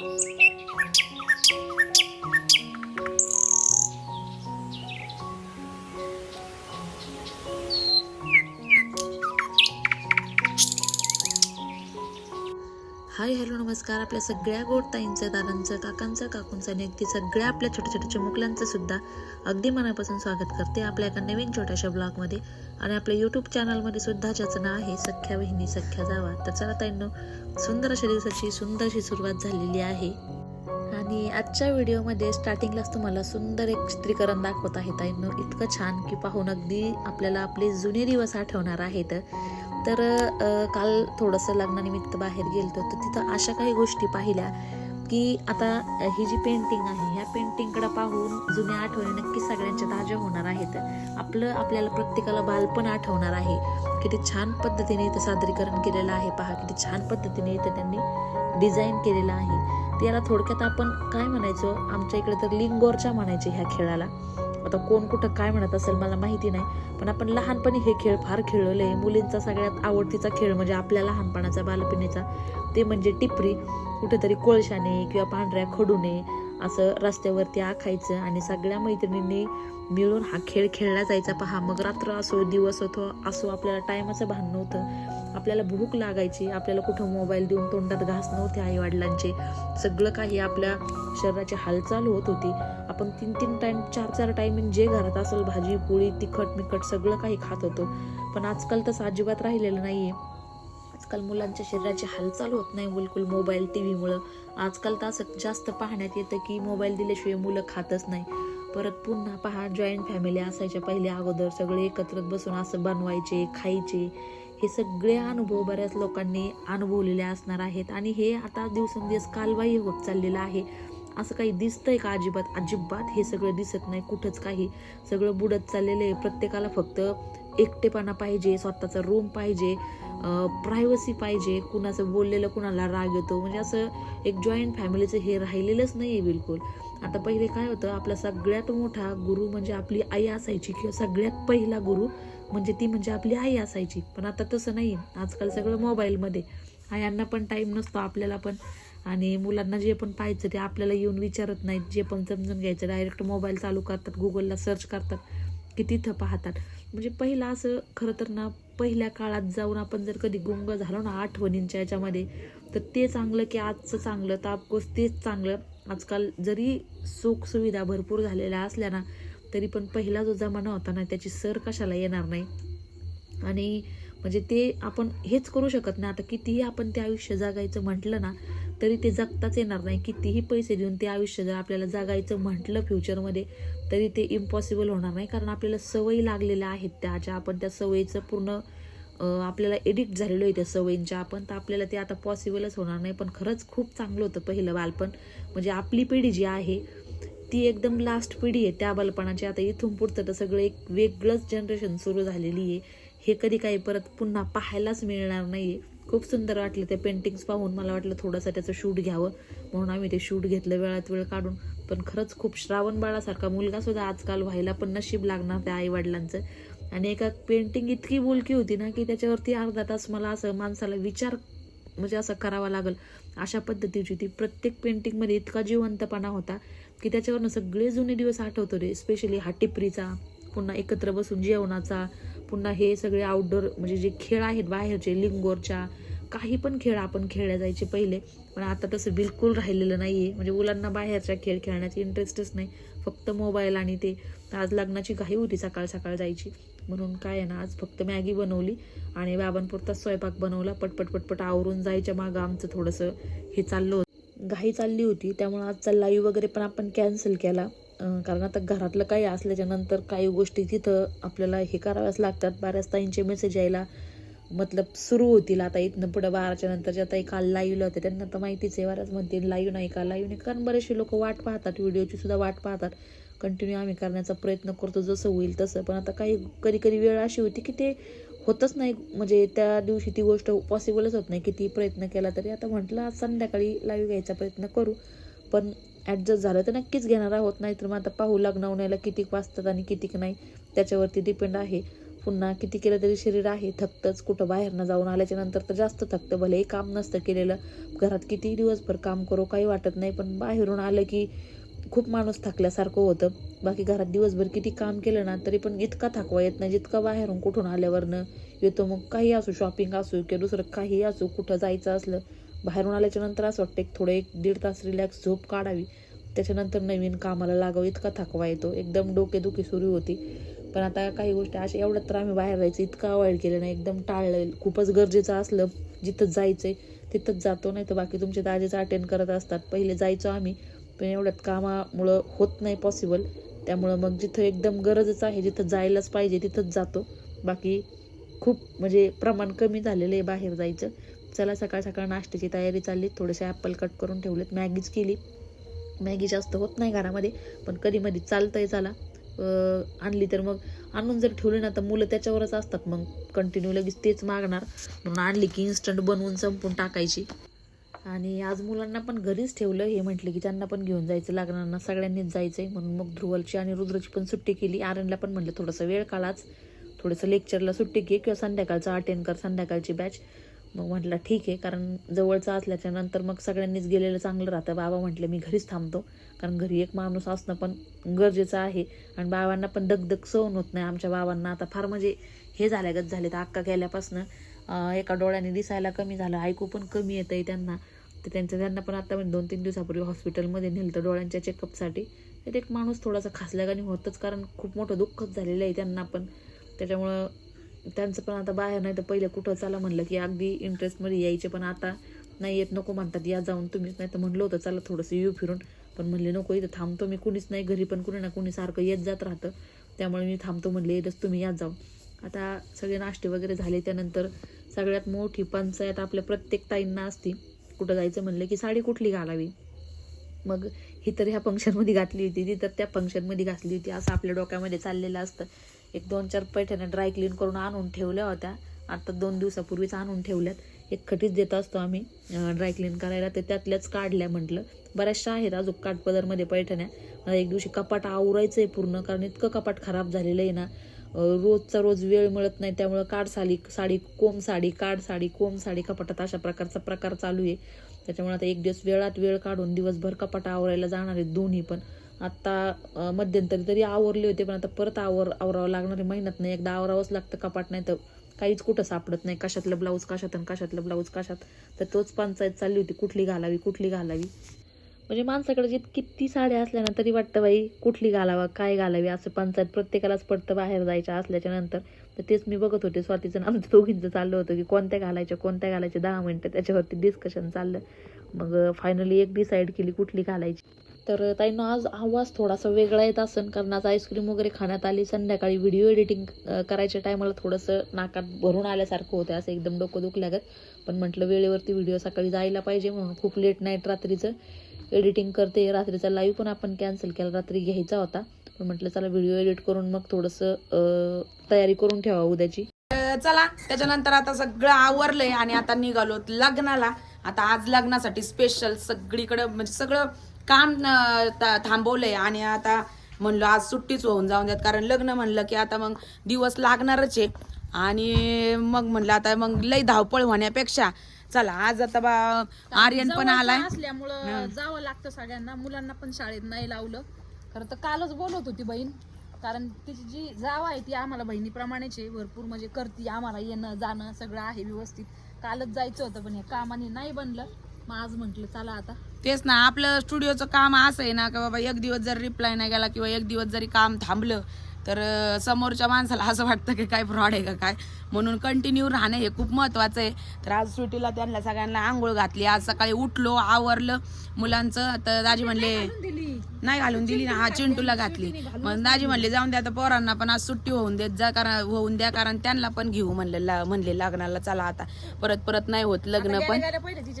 Bye. Hi hello नमस्कार. आपल्या सगळ्या गोडताईंचं दादांचं काकांचं काकूंचं आणि अगदी सगळ्या आपल्या छोट्या छोट्या चिमुकल्यांचं सुद्धा अगदी मनापासून स्वागत करते आपल्या एका नवीन छोट्याशा ब्लॉगमध्ये. आणि आपल्या यूट्यूब चॅनलमध्ये सुद्धा ज्याचं नाव आहे सख्या बहिणी सख्या जावा. तर चला ताईंनो सुंदर अशा दिवसाची सुंदरशी सुरुवात झालेली आहे. आणि आजच्या व्हिडिओमध्ये स्टार्टिंगलाच तुम्हाला सुंदर एक चित्रीकरण दाखवत आहे ताईंनो. इतकं छान की पाहून अगदी आपल्याला आपले जुने दिवस आठवणार आहेत. तर काल थोडंसं लग्नानिमित्त बाहेर गेलतो. तर तिथं अशा काही गोष्टी पाहिल्या की आता ही जी पेंटिंग आहे ह्या पेंटिंगकडे पाहून जुन्या आठवणी नक्की सगळ्यांच्या ताज्या होणार आहेत. आपलं आपल्याला प्रत्येकाला बालपण आठवणार आहे किती छान पद्धतीने इथं सादरीकरण केलेलं आहे. पहा किती छान पद्धतीने इथं त्यांनी डिझाईन केलेलं आहे. त्याला थोडक्यात आपण काय म्हणायचो? आमच्या इकडे तर लिंगोरच्या म्हणायचे ह्या खेळाला. आता कोण कुठं काय म्हणत असेल मला माहिती नाही पण आपण लहानपणी हे खेळ फार खेळलेले आहे. मुलींचा सगळ्यात आवडतीचा खेळ म्हणजे आपल्या लहानपणाचा बालपणीचा. ते म्हणजे टिपरी कुठेतरी कोळशाने किंवा पांढऱ्या खडूने असं रस्त्यावरती आखायचं आणि सगळ्या मैत्रिणींनी मिळून हा खेळ खेळला जायचा. पहा मग रात्र असो दिवस होतो असो आपल्याला टायमाचं भान नव्हतं. आपल्याला भूक लागायची आपल्याला कुठं मोबाईल देऊन तोंडात घास नव्हते आई वडिलांचे सगळं काही आपल्या शरीराची हालचाल होत होती. आपण तीन तीन टाइम चार चार टायमिंग जे घरात असेल भाजी पोळी तिखट मिखट सगळं काही खात होतो. पण आजकाल तसं अजिबात राहिलेलं नाही आहे आजकाल मुलांच्या शरीराची हालचाल होत नाही बिलकुल मोबाईल टी व्हीमुळं आजकाल तर असं जास्त पाहण्यात येतं की मोबाईल दिल्याशिवाय मुलं खातच नाही. परत पुन्हा पहा जॉईंट फॅमिली असायच्या पहिले अगोदर सगळे एकत्र बसून असं बनवायचे खायचे. हे सगळे अनुभव बऱ्याच लोकांनी अनुभवलेले असणार आहेत. आणि हे आता दिवसेंदिवस कालबाह्य होत चाललेलं आहे. असं काही दिसतंय का अजिबात? अजिबात हे सगळं दिसत नाही. कुठंच काही. सगळं बुडत चाललेलं आहे. प्रत्येकाला फक्त एकटेपणा पाहिजे स्वतःचा रूम पाहिजे प्रायव्हसी पाहिजे. कुणाचं बोललेलं कुणाला राग येतो. म्हणजे असं एक जॉईंट फॅमिलीचं हे राहिलेलंच नाही आहे बिलकुल. आता पहिले काय होतं आपला सगळ्यात मोठा गुरु म्हणजे आपली आई असायची किंवा सगळ्यात पहिला गुरु म्हणजे ती म्हणजे आपली आई असायची. पण आता तसं नाही. आजकाल सगळं मोबाईलमध्ये आयांना पण टाईम नसतो आपल्याला पण. आणि मुलांना जे पण पाहायचं ते आपल्याला येऊन विचारत नाहीत. जे पण समजून घ्यायचं डायरेक्ट मोबाईल चालू करतात गुगलला सर्च करतात की तिथं पाहतात. म्हणजे पहिलं असं खरं तर ना पहिल्या काळात जाऊन आपण जर कधी गुंग झालो ना आठवणींच्या याच्यामध्ये तर ते चांगलं की आजचं चांगलं तर ऑफकोर्स तेच चांगलं. आजकाल जरी सुखसुविधा भरपूर झालेल्या असल्या ना तरी पण पहिला जो जमाना होता ना त्याची सर कशाला येणार नाही? आणि म्हणजे ते आपण हेच करू शकत नाही. आता कितीही आपण ते आयुष्य जगायचं म्हटलं ना तरी ते जगताच येणार नाही. कितीही पैसे देऊन ते आयुष्य जर आपल्याला जगायचं म्हटलं फ्युचरमध्ये तरी ते इम्पॉसिबल होणार नाही. कारण आपल्याला सवयी लागलेल्या आहेत त्याच्या आपण त्या सवयीचं पूर्ण आपल्याला एडिक्ट झालेलो आहे त्या सवयींच्या. आपण तर आपल्याला ते आता पॉसिबलच होणार नाही. पण खरंच खूप चांगलं होतं पहिलं बालपण. म्हणजे आपली पिढी जी आहे ती एकदम लास्ट पिढी आहे त्या बालपणाची. आता इथून पुढचं तर सगळं एक वेगळंच जनरेशन सुरू झालेली आहे. हे कधी काही परत पुन्हा पाहायलाच मिळणार नाही आहे खूप सुंदर वाटलं ते पेंटिंग्स पाहून. मला वाटलं थोडंसं त्याचं शूट घ्यावं. म्हणून आम्ही ते शूट घेतलं वेळात वेळ काढून. पण खरंच खूप श्रावण बाळासारखा मुलगा सुद्धा आजकाल व्हायला पण नशीब लागणार त्या आई वडिलांचं आणि एका पेंटिंग इतकी बोलकी होती ना की त्याच्यावरती अर्धा तास मला असं माणसाला विचार म्हणजे असं करावा लागल. अशा पद्धतीची ती प्रत्येक पेंटिंगमध्ये इतका जिवंतपणा होता की त्याच्यावरनं सगळे जुने दिवस आठवतो रे. स्पेशली हा टिपरीचा पुन्हा एकत्र बसून जेवणाचा पुन्हा हे सगळे आउटडोर म्हणजे जे खेळ आहेत बाहेरचे लिंगोरच्या काही पण खेळ आपण खेळल्या जायचे पहिले. पण आता तसं बिलकुल राहिलेलं नाही आहे म्हणजे मुलांना बाहेरच्या खेळ खेळण्याची इंटरेस्टच नाही. फक्त मोबाईल आणि ते. आज लग्नाची घाई होती सकाळ सकाळ जायची. म्हणून काय आहे ना आज फक्त मॅगी बनवली आणि बाबांपुरता स्वयंपाक बनवला. पटपट पटपट आवरून जायच्या मागं आमचं थोडंसं हे चाललं होतं. घाई चालली होती. त्यामुळे आजचा लाईव्ह वगैरे पण आपण कॅन्सल केला. कारण आता घरातलं काही असल्याच्यानंतर काही गोष्टी तिथं आपल्याला हे कराव्याच लागतात. बऱ्याच ताईंचे मेसेज यायला मतलब सुरू होतील. आता इथनं पुढं बाराच्या नंतरच्या ताई काल लाईव्हला होते त्यांना तर माहितीच आहे. बऱ्याच म्हणतील लाईव्ह नाही का? लाईव्ह नाही. कारण बरेचसे लोक वाट पाहतात. व्हिडिओची सुद्धा वाट पाहतात. कंटिन्यू आम्ही करण्याचा प्रयत्न करतो. जसं होईल तसं. पण आता काही कधी कधी वेळ अशी होती की ते होतच नाही. म्हणजे त्या दिवशी ती गोष्ट पॉसिबलच होत नाही. किती प्रयत्न केला तरी. आता म्हटलं आज संध्याकाळी लाईव्ह घ्यायचा प्रयत्न करू. पण ॲडजस्ट झालं तर नक्कीच घेणार आहोत. नाही तर मग आता पाहू लग्न होण्याला कितीक वाजतात आणि कितीक नाही. त्याच्यावरती डिपेंड आहे. पुन्हा किती केलं तरी शरीर आहे. थकतंच कुठं बाहेरनं जाऊन आल्याच्यानंतर तर जास्त थकतं. भलेही काम नसतं केलेलं. घरात किती दिवसभर काम करू काही वाटत नाही. पण बाहेरून आलं की खूप माणूस थकल्यासारखं होतं. बाकी घरात दिवसभर किती काम केलं ना तरी पण इतका थकवा येत नाही. जितका बाहेरून कुठून आल्यावरनं येतो. मग काही असू शॉपिंग असू किंवा दुसरं काही असू कुठं जायचं असलं बाहेरून आल्याच्यानंतर असं वाटतं एक थोडं एक दीड तास रिलॅक्स झोप काढावी. त्याच्यानंतर नवीन कामाला लागावं इतका थकवा येतो. एकदम डोकेदुखी सुरू होती. पण आता काही गोष्टी अशा एवढ्या तर आम्ही बाहेर जायचं इतकं अवॉइड केलं नाही. एकदम टाळलं. खूपच गरजेचं असलं. जिथं जायचंय तिथंच जातो. नाही तर बाकी तुमचे दाजेच अटेंड करत असतात. पहिले जायचो आम्ही पण एवढ्यात कामामुळं होत नाही पॉसिबल त्यामुळं मग जिथं एकदम गरजच आहे जिथं जायलाच पाहिजे तिथंच जातो. बाकी खूप म्हणजे प्रमाण कमी झालेलं आहे बाहेर जायचं. चला सकाळ सकाळ नाश्त्याची तयारी चालली. थोडेसे ॲपल कट करून ठेवलेत. मॅगीच केली. मॅगी जास्त होत नाही घरामध्ये पण कधी मधी चालतंय चला. आणली तर मग. आणून जर ठेवली ना तर मुलं त्याच्यावरच असतात मग. कंटिन्यू लगेच तेच मागणार. म्हणून आणली की इन्स्टंट बनवून संपून टाकायची. आणि आज मुलांना पण घरीच ठेवलं. हे म्हटलं की त्यांना पण घेऊन जायचं. लागणार सगळ्यांनीच जायचंय. म्हणून मग ध्रुवलची आणि रुद्रची पण सुट्टी केली. आर्यनला पण म्हटलं थोडंसं वेळ काढाच. थोडंसं लेक्चरला सुट्टी घे किंवा संध्याकाळचं अटेंड कर संध्याकाळची बॅच मग म्हटलं ठीक आहे. कारण जवळचं असल्याच्या नंतर मग सगळ्यांनीच गेलेलं चांगलं राहतं. बाबा म्हटले मी घरीच थांबतो. कारण घरी एक माणूस असणं पण गरजेचं आहे. आणि बाबांना पण दगदग सहन होत नाही. आमच्या बाबांना आता फार म्हणजे हे झाल्यागत झाले तर अक्का गेल्यापासनं एका डोळ्याने दिसायला कमी झालं. ऐकू पण कमी येतं आहे त्यांना. तर त्यांचं त्यांना पण आता म्हणजे दोन तीन दिवसापूर्वी हॉस्पिटलमध्ये नेलं तर डोळ्यांच्या चेकअपसाठी. तर एक माणूस थोडासा खासल्यागाने होतच. कारण खूप मोठं दुःखच झालेलं आहे त्यांना पण. त्याच्यामुळं त्यांचं पण आता बाहेर नाही तर पहिले कुठं चला म्हणलं की अगदी इंटरेस्टमध्ये यायचे पण आता नाही येत नको म्हणतात या जाऊन तुम्हीच नाही तर म्हणलं होतं चला थोडंसं येऊ फिरून. पण म्हणले नको इथं थांबतो मी कुणीच नाही घरी पण कुणी ना कुणी सारखं येत जात राहतं. त्यामुळे मी थांबतो म्हणले येतच तुम्ही या जाऊन. आता सगळे नाश्ते वगैरे झाले त्यानंतर सगळ्यात मोठी पंचायत आपल्या प्रत्येक ताईंना असती. कुठं जायचं म्हणलं की साडी कुठली घालावी? मग ही तर ह्या फंक्शनमध्ये घातली होती ती तर त्या फंक्शनमध्ये घातली होती असं आपल्या डोक्यामध्ये चाललेलं असतं. एक दोन चार पैठण्या ड्राय क्लीन करून आणून ठेवल्या होत्या. आता दोन दिवसापूर्वीच आणून ठेवल्यात. एक खटीच देत असतो आम्ही ड्राय क्लीन करायला. तर त्यातल्याच काढल्या म्हटलं. बऱ्याचशा आहेत अजून काठपदरमध्ये पैठण्या. मला एक दिवशी कपाट आवरायचं आहे पूर्ण कारण इतकं कपाट खराब झालेलं आहे ना. रोजचा रोज वेळ मिळत नाही त्यामुळं काढ साडी साडी कोम साडी काढ साडी कोम साडी कपाटात अशा प्रकारचा प्रकार चालू आहे. त्याच्यामुळे आता एक दिवस वेळात वेळ काढून दिवसभर कपाट आवरायला जाणार आहेत दोन्ही पण. आत्ता मध्यंतरी तरी आवरले होते पण आता परत आवर आवरावं लागणार मेहनत नाही. एकदा आवरावंच लागतं कपाट नाही तर काहीच कुठं सापडत नाही. कशातलं ब्लाऊज कशात आणि कशातलं ब्लाऊज कशात? तर तोच पंचायत चालली होती. कुठली घालावी कुठली घालावी? म्हणजे माणसाकडे जित किती साड्या असल्या ना तरी वाटतं बाई कुठली घालावा काय घालावी? असं पंचायत प्रत्येकालाच पडतं बाहेर जायच्या असल्याच्या नंतर. तर तेच मी बघत होते स्वातीचं आमचं दोघींचं चाललं होतं की कोणत्या घालायच्या कोणत्या घालायच्या. दहा मिनटं त्याच्यावरती डिस्कशन चाललं. मग फायनली एक डिसाईड केली कुठली घालायची. तर ताईनं आज आवाज थोडासा वेगळा येत असेल कारण आज आईस्क्रीम वगैरे खाण्यात आली. संध्याकाळी व्हिडिओ एडिटिंग करायच्या टायमाला थोडंसं नाकात भरून आल्यासारखं होतं. असं एकदम डोकं दुखल्यागत. पण म्हटलं वेळेवरती व्हिडिओ सकाळी जायला पाहिजे म्हणून खूप लेट नाईट रात्रीचं एडिटिंग करते. रात्रीचा लाईव्ह पण आपण कॅन्सल केला. रात्री घ्यायचा होता. पण म्हटलं चला व्हिडिओ एडिट करून मग थोडंसं तयारी करून ठेवा उद्याची. चला. त्याच्यानंतर आता सगळं आवरलंय आणि आता निघालो लग्नाला. आता आज लग्नासाठी स्पेशल सगळीकडे म्हणजे सगळं काम थांबवलंय आणि आता म्हणलं आज सुट्टीच होऊन जाऊन द्यात कारण लग्न म्हणलं की आता मग दिवस लागणारच आहे. आणि मग म्हणलं आता मग लई धावपळ होण्यापेक्षा चला आज आता बा आर्यन पण आलाय. असल्यामुळं जावं लागतं सगळ्यांना. मुलांना पण शाळेत नाही लावलं. खरं तर कालच बोलत होती बहीण. कारण तिची जी जाव आहे ती आम्हाला बहिणीप्रमाणेच आहे. भरपूर म्हणजे करते आम्हाला येणं जाणं सगळं आहे व्यवस्थित. कालच जायचं होतं पण हे कामाने नाही बनलं. मग आज म्हटलं चला आता. तेच ना आपलं स्टुडिओचं काम असं आहे ना की बाबा एक दिवस जर रिप्लाय नाही गेला किंवा एक दिवस जरी काम थांबलं तर समोरच्या माणसाला असं वाटतं की काय फ्रॉड आहे का काय? म्हणून कंटिन्यू राहणं हे खूप महत्वाचं आहे. तर आज सुट्टीला त्यांना सगळ्यांना आंघोळ घातली आज सकाळी उठलो आवरलं. मुलांचं तर दाजी म्हणले नाही घालून दिली ना हा चिंटूला घातली मग दाजी म्हणले जाऊन द्या आता पोरांना पण आज सुट्टी होऊन देत जा कारण होऊन द्या कारण त्यांना पण घेऊ म्हणले म्हणले लग्नाला चला आता. परत परत नाही होत लग्न पण.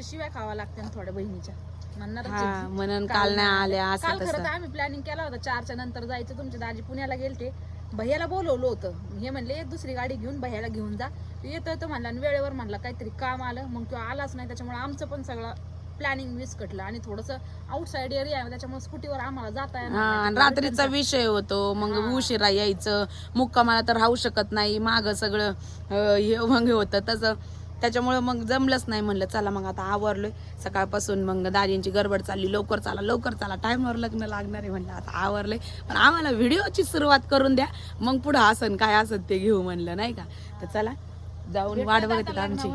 शिव्या खावा लागते थोड्या बहिणीच्या. हा. म्हणून काल नाही आल्या असं काल खरं तसं. तर आम्ही प्लॅनिंग केला होता. चारच्या नंतर जायचं तुमचे दाजी पुण्याला गेलते. भैयाला बोलवलं होतं. हे म्हणले दुसरी गाडी घेऊन भैयाला घेऊन जा. तो येतो येतो म्हणला आणि वेळेवर म्हणला काहीतरी काम आलं. मग तो आलाच नाही. त्याच्यामुळे आमचं पण सगळं प्लॅनिंग विस्कटलं आणि थोडंसं आउटसाईड एरिया आहे त्याच्यामुळे स्कूटीवर आम्हाला जाता येणार नाही. रात्रीचा विषय होतो. मग उशिरा यायचं. मुक्कामाला तर राहू शकत नाही. माग सगळं अं, हे मग होतं. तसं त्याच्यामुळं मग जमलंच नाही. म्हणलं चला मग आता आवरलोय. सकाळपासून मग दाजींची गडबड चालली. लवकर चाला लवकर चाला. टाइमवर लग्न लागणार आहे. म्हणलं आता आवरलंय. पण आम्हाला व्हिडिओची सुरुवात करून द्या. मग पुढं आसन काय असत ते घेऊ. म्हणलं नाही का? तर चला जाऊन वाट बघत आमची.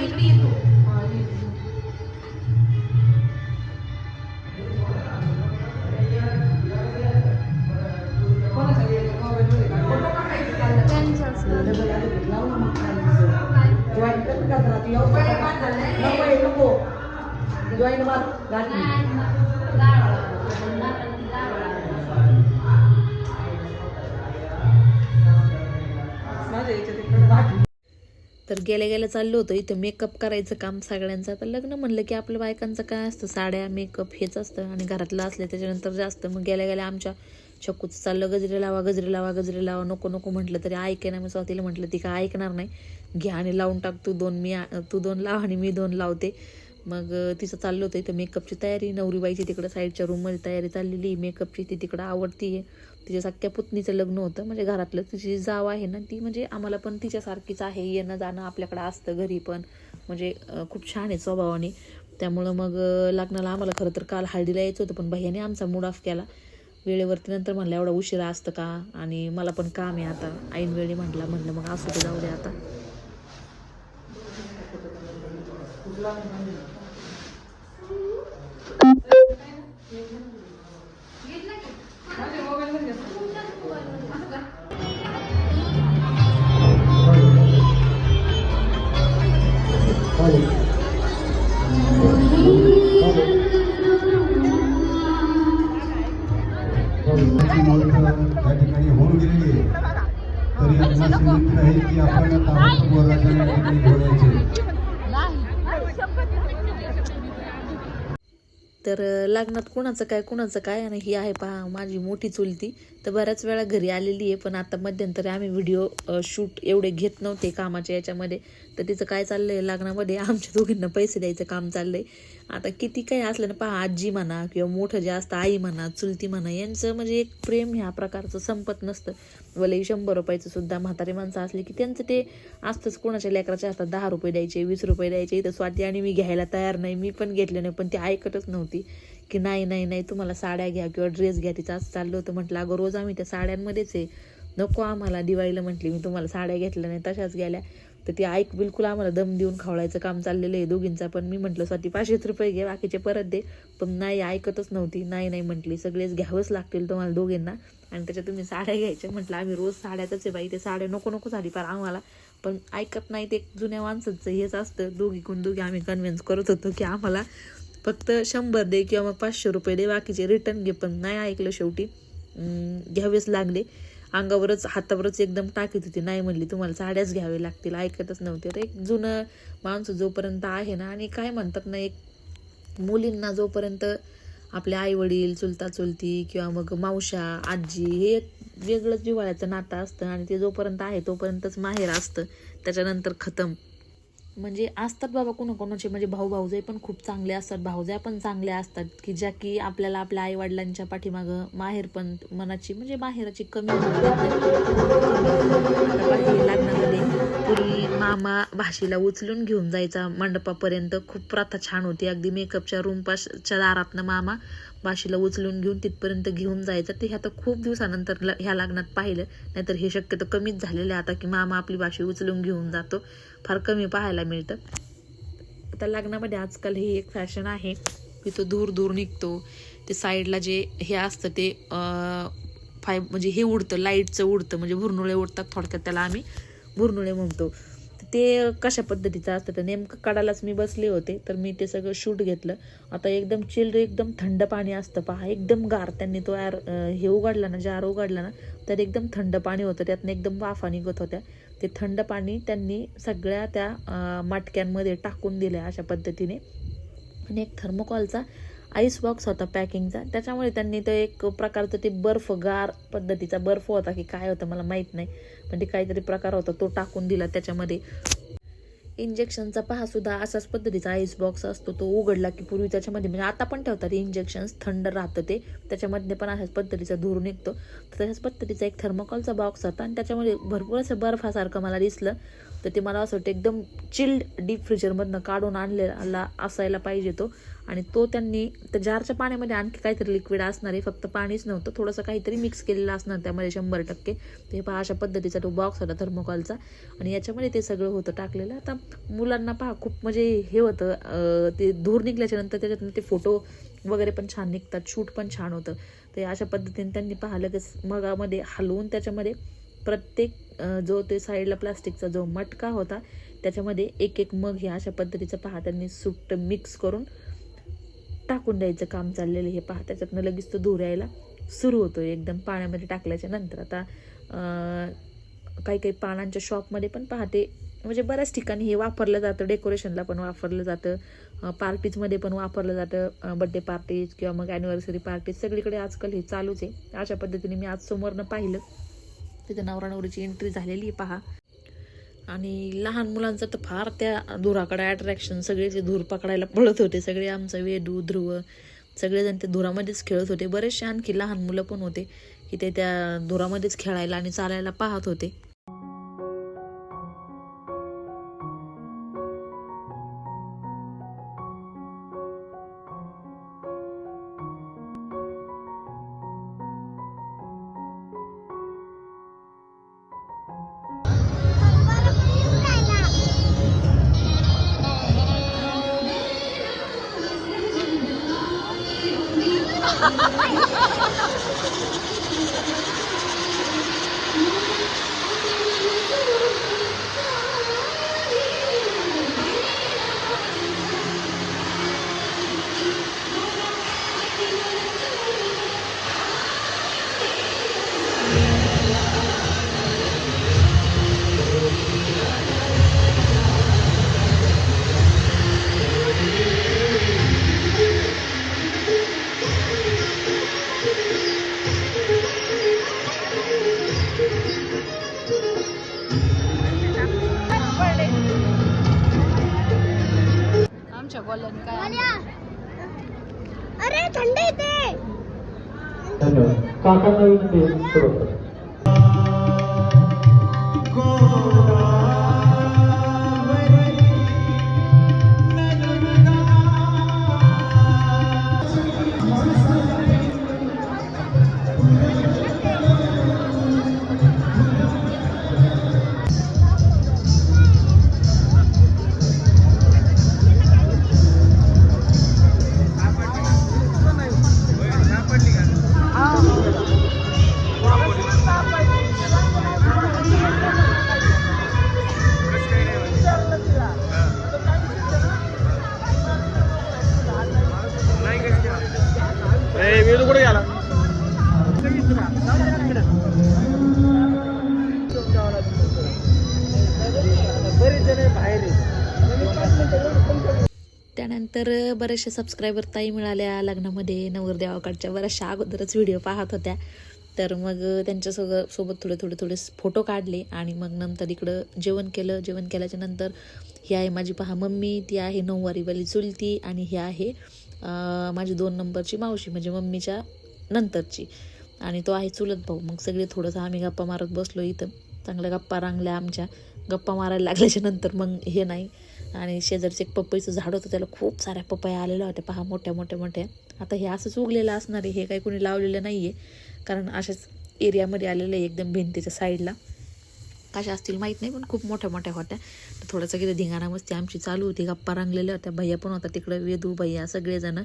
पलीकडून जाऊ तर गेल्या गेल्या चाललो होतो. इथं मेकअप करायचं काम सगळ्यांचं. तर लग्न म्हणलं की आपल्या बायकांचं काय असतं? साड्या मेकअप हेच असतं. आणि घरातलं असलं त्याच्यानंतर जास्त. मग गेल्या गेल्या आमच्या छक्कूचं चाललं गजरे लावा गजरे लावा गजरे लावा नको नको म्हटलं तरी ऐके ना मी स्वातीला म्हटलं ती काय ऐकणार नाही. घ्या आणि लावून टाक. तू दोन मी तू दोन लाव आणि मी दोन लावते. मग तिचं चाललं होतं. इथं मेकअपची तयारी. नवरीबाईची तिकडं साईडच्या रूममध्ये तयारी चाललेली. मेकअपची ती तिकडं आवडती आहे तिच्या सख्या पुतणीचं लग्न होतं. म्हणजे घरातलं तिची जाव आहे ना ती म्हणजे आम्हाला पण तिच्यासारखीच आहे. येणं जाणं आपल्याकडं असतं घरी पण. म्हणजे खूप छान आहे स्वभावाने. त्यामुळं मग लग्नाला आम्हाला खरं तर काल हळदीला यायचं होतं पण भैयाने आमचा मूड ऑफ केला. वेळेवरती नंतर म्हणलं एवढा उशिरा असतं का? आणि मला पण काम आहे आता. ऐन वेळी म्हटलं म्हटलं मग असू दे जाऊ दे आता. आपण तर लग्नात कुणाचं काय कुणाचं काय आणि ही आहे पहा माझी मोठी चुलती. तर बऱ्याच वेळा घरी आलेली आहे पण आता मध्यंतरी आम्ही व्हिडिओ शूट एवढे घेत नव्हते कामाच्या याच्यामध्ये. तर तिचं काय चाललंय लग्नामध्ये? आमच्या दोघींना पैसे द्यायचं काम चाललंय. आता किती काही असलं ना पहा आजी म्हणा किंवा मोठं जे असतं आई म्हणा चुलती म्हणा यांचं म्हणजे एक प्रेम ह्या प्रकारचं संपत नसतं. भले शंभर रुपयाचं सुद्धा म्हातारी माणसं असली की त्यांचं ते असतंच. कोणाच्या लेकराच्या हातात दहा रुपये द्यायचे वीस रुपये द्यायचे इथं स्वाती आणि मी घ्यायला तयार नाही मी पण घेतले नाही पण ती ऐकतच नव्हती की नाही नाही नाही तुम्हाला साड्या घ्या किंवा ड्रेस घ्या तिचं असं चाललं होतं. म्हटलं अगं रोज आम्ही त्या साड्यांमध्येच आहे. नको आम्हाला दिवाळीला म्हटली मी तुम्हाला साड्या घेतल्या नाही तशाच गेल्या. तर ती ऐक बिलकुल आम्हाला दम देऊन खावळायचं काम चाललेलं आहे दोघींचा. पण मी म्हटलं स्वाती पाचशेच रुपये घे बाकीचे परत दे. पण नाही ऐकतच नव्हती. नाही नाही म्हटली. सगळेच घ्यावंच लागतील तुम्हाला दोघींना. आणि त्याच्यात तुम्ही साड्या घ्यायच्या. म्हटलं आम्ही रोज साड्यातच आहे बाई. ते साड्या नको नको झाली फार आम्हाला. पण ऐकत नाही ते जुन्या माणसाचं. हेच असतं. दोघी कोण दोघी आम्ही कन्व्हिन्स करत होतो की आम्हाला फक्त शंभर दे किंवा मग पाचशे रुपये दे. बाकीचे रिटर्न घे. पण नाही ऐकलं शेवटी. घ्यावेच लागले. अंगावरच हातावरच एकदम टाकीत होती. नाही म्हणली तुम्हाला साड्याच घ्यावे लागतील. ऐकतच नव्हते. तर एक जुनं माणूस जोपर्यंत आहे ना आणि काय म्हणतात ना एक मुलींना जोपर्यंत आपले आई वडील चुलता चुलती किंवा मग मावशा आजी हे एक वेगळंच जिवाळ्याचं नातं असतं आणि ते जोपर्यंत आहे तोपर्यंतच माहेर असतं. त्याच्यानंतर खतम. म्हणजे असतात बाबा कोणाकोणाचे म्हणजे भाऊ भाऊजाई पण खूप चांगले असतात भाऊजाई पण चांगल्या असतात की ज्या की आपल्याला आपल्या आई वडिलांच्या पाठीमागं माहेर पण मनाची म्हणजे माहेराची कमी लग्नामध्ये पूर्वी मामा भाशीला उचलून घेऊन जायचा मंडपापर्यंत. खूप प्रथा छान होती. अगदी मेकअपच्या रूम पासच्या दारातनं मामा भाशीला उचलून घेऊन तिथपर्यंत घेऊन जायचं. ते आता खूप दिवसानंतर ह्या लग्नात पाहिलं. नाहीतर हे शक्यतो कमीच झालेलं आहे आता की मामा आपली भाषी उचलून घेऊन जातो. फार कमी पाहायला मिळतं. आता लग्नामध्ये आजकाल ही एक फॅशन आहे. की तो दूर दूर निघतो. ते साईडला जे हे असतं ते फाय म्हणजे हे उडतं लाईटचं उडतं. म्हणजे भुरनुळे उडतात थोडक्यात त्याला आम्ही भुरनुळे म्हणतो. ते कशा पद्धतीचं असतं तर नेमकं काढायलाच मी बसले होते तर मी ते सगळं शूट घेतलं. आता एकदम चिल्ड एकदम थंड पाणी असतं. पहा एकदम गार. त्यांनी तो ॲर हे उघडला ना जार उघडला ना तर एकदम थंड पाणी होतं. त्यातनं एकदम वाफा निघत होत्या. ते थंड पाणी त्यांनी सगळ्या त्या मटक्यांमध्ये टाकून दिलं अशा पद्धतीने. आणि एक थर्मोकॉलचा आईस बॉक्स होता पॅकिंगचा त्याच्यामुळे त्यांनी तो एक प्रकारचं ते बर्फगार पद्धतीचा बर्फ होता की काय होतं मला माहीत नाही. पण ते काहीतरी प्रकार होता तो टाकून दिला त्याच्यामध्ये. इंजेक्शनचा पहा सुद्धा असाच पद्धतीचा आईस बॉक्स असतो तो उघडला की पूर्वी त्याच्यामध्ये म्हणजे आता पण ठेवतात इंजेक्शन्स थंड राहतं ते. त्याच्यामध्ये पण अशाच पद्धतीचा धूर निघतो. तर तशाच पद्धतीचा एक थर्मोकॉलचा बॉक्स होता आणि त्याच्यामध्ये भरपूर असं बर्फासारखं मला दिसलं. तर ते मला असं वाटतं एकदम चिल्ड डीप फ्रीजरमधनं काढून आणलेला असायला पाहिजे तो. आणि तो त्यांनी त्या जारच्या पाण्यामध्ये आणखी काहीतरी लिक्विड असणार आहे. फक्त पाणीच नव्हतं. थोडंसं काहीतरी मिक्स केलेलं असणार त्यामध्ये शंभर टक्के. ते पहा अशा पद्धतीचा तो बॉक्स होता थर्मोकॉलचा आणि याच्यामध्ये ते सगळं होतं टाकलेलं. आता मुलांना पहा खूप म्हणजे हे होतं ते धूर निघल्याच्यानंतर त्याच्यातून ते फोटो वगैरे पण छान निघतात. शूट पण छान होतं. ते अशा पद्धतीने त्यांनी पाहिलं लगेच मगामध्ये हलवून त्याच्यामध्ये प्रत्येक जो ते साईडला प्लास्टिकचा जो मटका होता त्याच्यामध्ये एक एक मग हे अशा पद्धतीचं पहा त्यांनी सुट्ट मिक्स करून टाकून द्यायचं काम चाललेलं हे पहा त्याच्यातनं लगेच तो धूर यायला सुरू होतो एकदम पाण्यामध्ये टाकल्याच्या नंतर. आता काही काही पानांच्या शॉपमध्ये पण पाहते म्हणजे बऱ्याच ठिकाणी हे वापरलं जातं. डेकोरेशनला पण वापरलं जातं. पार्टीजमध्ये पण वापरलं जातं. बड्डे पार्टीज किंवा मग ॲनिव्हर्सरी पार्टीज सगळीकडे आजकाल हे चालूच आहे. अशा पद्धतीने मी आज समोरनं पाहिलं. तिथं नवरा नवरीची एंट्री झालेली आहे पहा. आणि लहान मुलांचं तर फार त्या धुराकडे अट्रॅक्शन सगळे जे धूर पकडायला पळत होते. सगळे आमचं वेदू ध्रुव सगळेजण ते धुरामध्येच खेळत होते. बरेचसे आणखी लहान मुलं पण होते की ते त्या धुरामध्येच खेळायला आणि चालायला पाहत होते. धन्यवाद काकांना बऱ्याचशा सबस्क्रायबर ताई मिळाल्या लग्नामध्ये नवरदेवाकडच्या. बऱ्याचशा अगोदरच व्हिडिओ पाहत होत्या. तर मग त्यांच्यासोबत सोबत थोडे थोडे थोडे फोटो काढले आणि मग नंतर इकडं जेवण केलं. जेवण केल्याच्यानंतर ही आहे माझी पहा मम्मी ती आहे नऊवारीवाली चुलती आणि ही आहे माझी दोन नंबरची मावशी म्हणजे मम्मीच्या नंतरची. आणि तो आहे चुलत भाऊ. मग सगळे थोडंसं आम्ही गप्पा मारत बसलो इथं. चांगल्या गप्पा रांगल्या आमच्या. गप्पा मारायला लागल्याच्या नंतर मग हे नाही. आणि शेजारचं एक पपईचं झाड होतं त्याला खूप साऱ्या पपया आलेल्या होत्या. पहा मोठ्या मोठ्या मोठ्या. आता हे असंच उगलेलं असणार आहे हे काही कोणी लावलेलं नाही आहे कारण अशाच एरियामध्ये आलेलं आहे एकदम भिंतीच्या साईडला. कशा असतील माहीत नाही पण खूप मोठ्या मोठ्या होत्या. तर थोडंसं किती धिंगाणा मस्ती आमची चालू होती गप्पा रंगलेल्या होत्या. भैया पण होता तिकडं वेदू भैया सगळेजणं.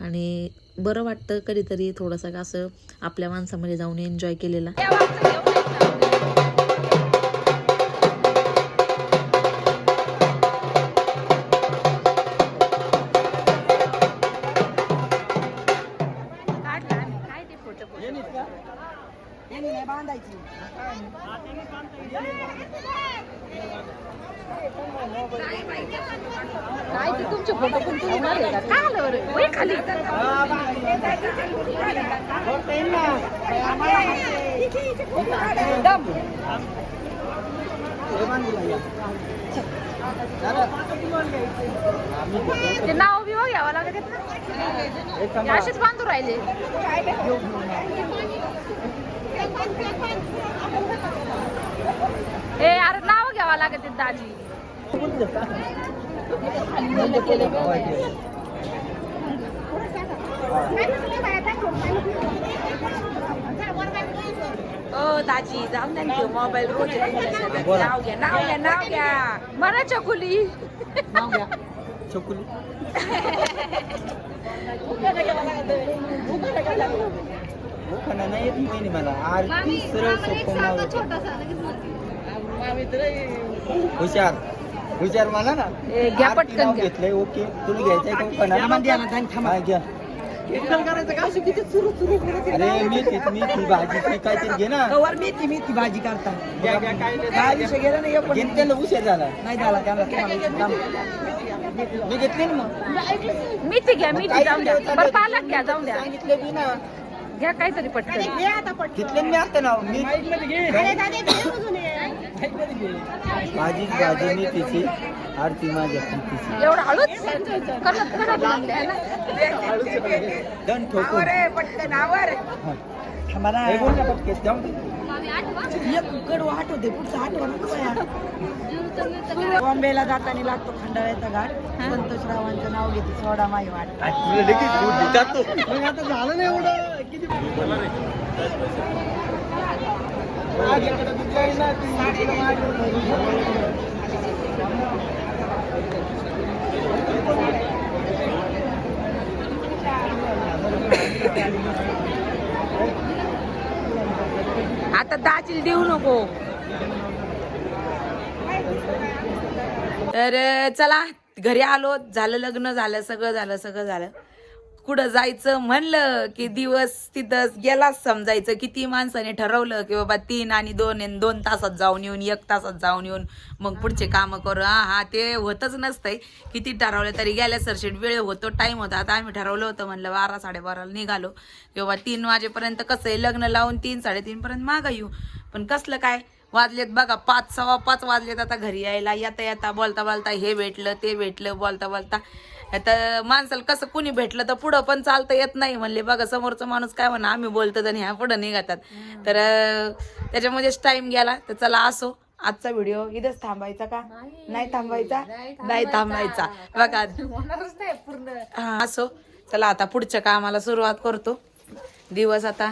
आणि बरं वाटतं कधीतरी थोडंसं असं आपल्या माणसामध्ये जाऊन एन्जॉय केलेला. घालायची काय ती तुमचे फोटो पण तुम्ही मारले का काय आलं बरं? खाली. ते नाव बिव घ्यावं लागत असेच बांधू राहिले. ए अरे नाव घ्यावं लागत दाजी. ओ दाजी जाऊन द्या मोबाईल रोज नाव घ्या नाव घ्या नाव घ्या. म्हणा चकुली. चकुली. खाना नाही येत महिने मला. आरती सरळ सोपं नाव. हुशार. हुशार मला ना. ए, घ्या आरती पटकन नाव घ्या. घेतलंय ओके. तुला घ्यायचंय का? उखाणा? हा, घ्या. अरे मी ती मी ती भाजी ती काहीतरी घे ना. कवर मेथी मेथी भाजी गेला पण घेतलं त्याला उशीर झाला. नाही झाला त्याला तुम्हाला. मी घेतली ना मग मीठी घ्या मीठी जाऊन द्या. बरं पालक घ्या जाऊन द्या. सांगितलं बी ना. घ्या काहीतरी पटकन. मी आता ना मी भाजी भाजी मी तिची आरती माझ्या प्रीतीची. एवढं हळूच करत करत म्हणले. है ना दण ठोकून पटकन आवर. हा. थांबा ना. हे बोल ना पटकन जाऊन दे. एक कडू आठवते पुढचं आठवा नको बाया. बॉम्बेला जाताना लागतो खंडाळ्याचा घाट. संतोष रावांचं नाव घेते सोडा माई वाट. झालं नाही एवढं. आता दाजील देऊ नको. तर चला घरी आलो. झालं लग्न झालं सगळं झालं सगळं झालं. कुठं जायचं म्हणलं की दिवस तिथंच गेलाच समजायचं. किती माणसाने ठरवलं की बाबा तीन आणि दोन आणि दोन तासात जाऊन येऊन एक तासात जाऊन येऊन मग पुढचे कामं करू. हा हा ते होतच नसतंय. किती ठरवलं तरी गेल्या सरशेट वेळ होतो टाईम होता. आता आम्ही ठरवलं होतं म्हणलं बारा साडेबाराला निघालो. की बाबा तीन वाजेपर्यंत कसं आहे? लग्न लावून तीन साडेतीनपर्यंत मागा येऊ. पण कसलं काय? वाजलेत बघा पाच सव्वा पाच वाजलेत आता घरी यायला. येता येता बोलता बोलता हे भेटलं ते भेटलं बोलता बोलता. आता माणसाला कसं कुणी भेटलं तर पुढं पण चालता येत नाही म्हणले. बघा समोरचा माणूस काय म्हणा आम्ही बोलतो आणि ह्या पुढं निघतात. तर त्याच्यामध्येच टाइम गेला. तर चला असो आजचा व्हिडिओ इथंच थांबायचा का? नाही. थांबायचा? नाही थांबायचा. बघा. पूर्ण. असो. चला आता पुढच्या कामाला सुरुवात करतो. दिवस आता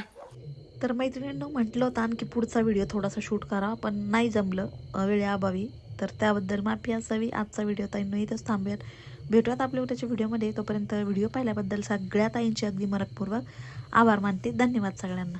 तर मैत्रिणींनो म्हटलं होतं आणखी पुढचा व्हिडिओ थोडासा शूट करा पण नाही जमलं. वेळेअभावी तर त्याबद्दल माफी असावी. आजचा व्हिडिओ ताईंनो इथंच थांबेल भेटूयात आपल्या उद्याच्या व्हिडिओमध्ये. तोपर्यंत व्हिडिओ पाहिल्याबद्दल सगळ्या ताईंचे अगदी मनपूर्वक आभार मानते. धन्यवाद सगळ्यांना.